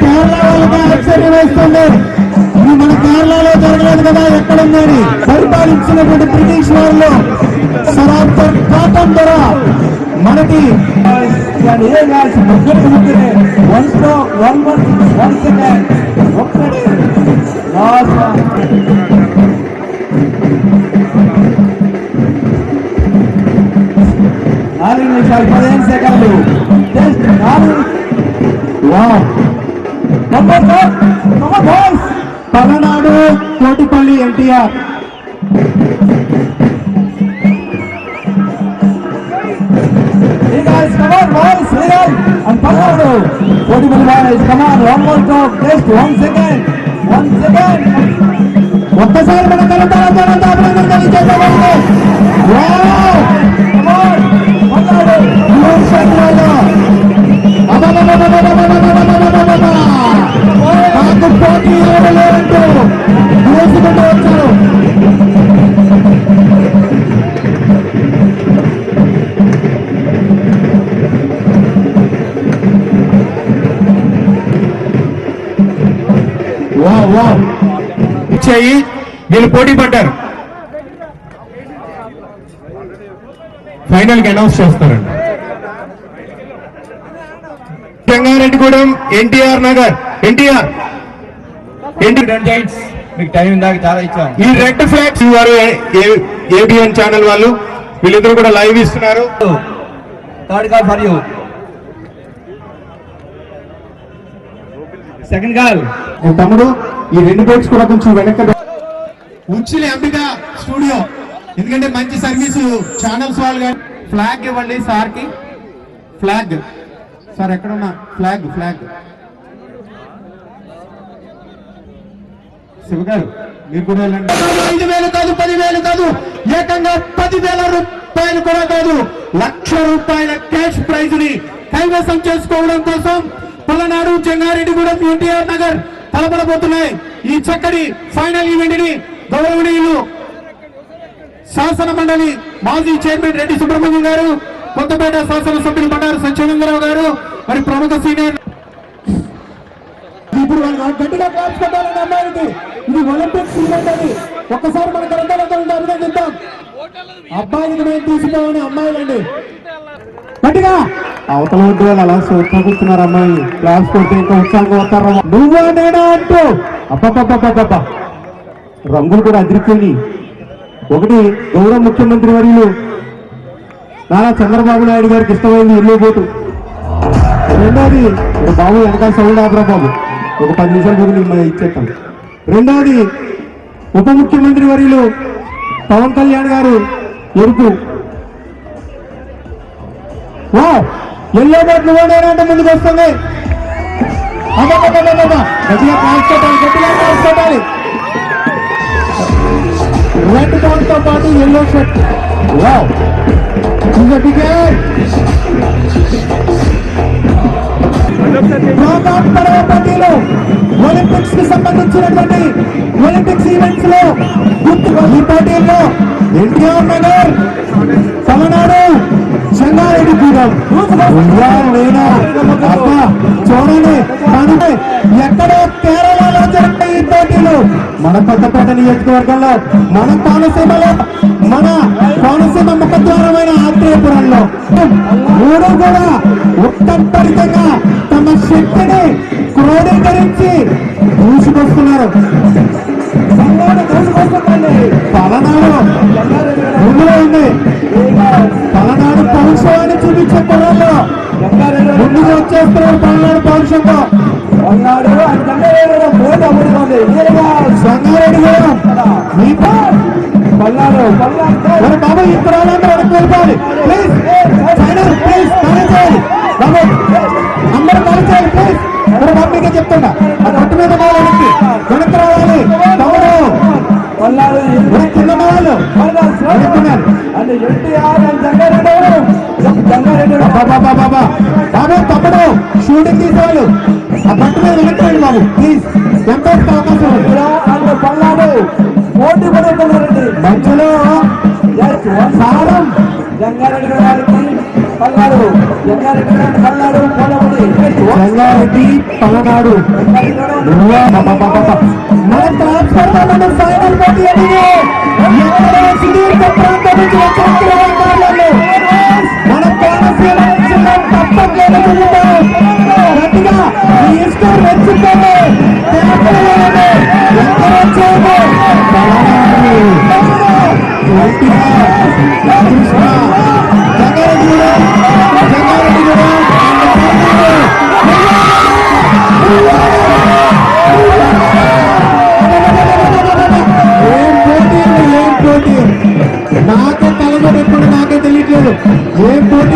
కేరళ ఆశ్చర్యం వేస్తుంది మన కేరళలో జరగలేదు కదా ఎక్కడుందని పరిపాలించినటువంటి బ్రిటిష్ వాళ్ళు సరాబ్దం కాటం ధర మనకి నాలుగు నిమిషాలు పదిహేను సెకండ్లు. జస్ట్ నాలుగు. Number four number boys Palnadu Kotipalli NTR Hey guys, come on, boys, legal and Palado. Portable boys, come on, one more talk, just one second, one second. ఒక్కసారి మన కలతాలతో అభినందన తెలియజేద్దామండి ఇచ్చాయి. వీళ్ళు పోటీ పడ్డారు. ఫైనల్కి అనౌన్స్ చేస్తారండి. జంగారెడ్డిగూడెం ఎన్టీఆర్ నగర్. ఎన్టీఆర్. మీకు టైం ఇందాక చాలా ఇచ్చాం. ఈ రెడ్ ఫ్లాగ్స్ వారు ఏబిఎన్ ఛానల్ వాళ్ళు వీళ్ళిద్దరు కూడా లైవ్ ఇస్తున్నారు. Third call for you second call తమ్ముడు ఈ రెండు బైక్స్ కూడా కొంచెం వెనక్కి ఉచ్చిలి అంబిక స్టూడియో. ఎందుకంటే మంచి సర్వీసు ఛానల్స్ వాళ్ళు కానీ ఫ్లాగ్ ఇవ్వండి సార్కి ఫ్లాగ్ సార్ ఎక్కడున్నా? ఫ్లాగ్ ఫ్లాగ్ శివ గారు మీరు కూడా వెళ్ళండి. ఐదు వేలు కాదు పదివేలు కాదు. ఏకంగా పదివేల రూపాయలు కూడా కాదు. లక్ష రూపాయల క్యాష్ ప్రైజ్ని కైవసం చేసుకోవడం కోసం పుల్లనాడు జంగారెడ్డిగూడెం ఎన్టీఆర్ నగర్ తలపడబోతున్నాయి. ఈ చక్కటి ఫైనల్ ఈవెంట్ని గౌరవనీయులు శాసన మండలి మాజీ చైర్మన్ రెడ్డి సుబ్రహ్మణ్యం గారు కొత్తపేట శాసనసభ్యులు బండారు సత్యానందరావు గారు మరి ప్రముఖ సీనియర్ ఇప్పుడు గట్టిగా క్లాప్స్ కొట్టాలని అమ్మాయికి. ఇది ఒలింపిక్స్ ఈవెంట్ అని ఒక్కసారి మన కరంతాలతో అభినందిద్దాం. అబ్బాయికి మేము తీసుకోవాలని అమ్మాయిలండి. గట్టిగా. అవతల ఒడ్డు అలా సూపర్ కూర్చున్నారు అమ్మాయి. క్లాస్ కొడితే ఇంకా ఉత్సాహంగా వస్తారు నువ్వా నేనా అంటూ. అబ్బబ్బబ్బబ్బబ్బ. రంగులు కూడా అదిరిపోయి ఒకటి గౌరవ ముఖ్యమంత్రి వర్యులు. నారా చంద్రబాబు నాయుడు గారికి ఇష్టమైంది ఇల్లు పోటు రెండోది బాబు వెనకాల సౌండ్ ఆపరా బాబు. ఒక పది నిమిషాలు ముందు ఇచ్చేస్తాం రెండోది ఉప ముఖ్యమంత్రి వర్యులు పవన్ కళ్యాణ్ గారు ఎరుపు. ఎల్లో బోట్ నువ్వు ముందుకు వస్తుంది. గట్టిగా క్లాస్ కొట్టాలి గట్టిగా క్లాస్ కొట్టాలి. రెడ్ బాల్తో పాటు ఎల్లో షర్ట్ వావ్ ఇంకా టికెట్ ప్రోగ్రామ్ ఒలింపిక్స్కి సంబంధించినటువంటి ఒలింపిక్స్ ఈవెంట్స్లో గుర్తుగా ఈ పోటీల్లో ఎన్టీఆర్ నగర్ తమిళనాడు చూడండి కానీ ఎక్కడో కేరళలో జరిగే ఈ పోటీలు. మన కొత్తపేట నియోజకవర్గంలో మన కోనసీమలో మన కోనసీమ ముఖద్వారమైన ఆత్రేయపురంలో. మూడు కూడా ఉత్తప్పరితంగా తమ శక్తిని క్రోడీకరించి దూసుకొస్తున్నారు. పాలనాడు పౌరుషంగా అన్నాడు అంటే సంగారెడ్డి గూడెం పల్నాడు పల్నాడు బాబు ఇప్పుడు కోల్పోవాలి. ప్లీజ్ ప్లీజ్ కలిసేయాలి అందరూ కలిసేయాలి ప్లీజ్ మరి మమ్మీకి చెప్తున్నా? ఆ కట్టు మీద మావాళ్ళకి వెనక్కి రావాలి. తమరు. పల్నాడు కింద మావాళ్ళు అంటే ఎన్టీఆర్ బాబా బాబా బాబా బాబా తమ్ముడు. షూటింగ్ తీసేవాళ్ళు ఆ కట్టు మీద రండి బాబు ప్లీజ్ ఎంత అవకాశం అండ్ పల్నాడు పోటీ పడుతున్నారండి మధ్యలో సారం. జంగారెడ్డి గారికి పల్నాడు జంగారెడ్డి గారు. రంగారెడ్డి పలనాడు మన ట్రాన్స్ఫర్ ఫైనల్ పోటీ సుదీర్ఘ ప్రాంతం నుంచి Yeah,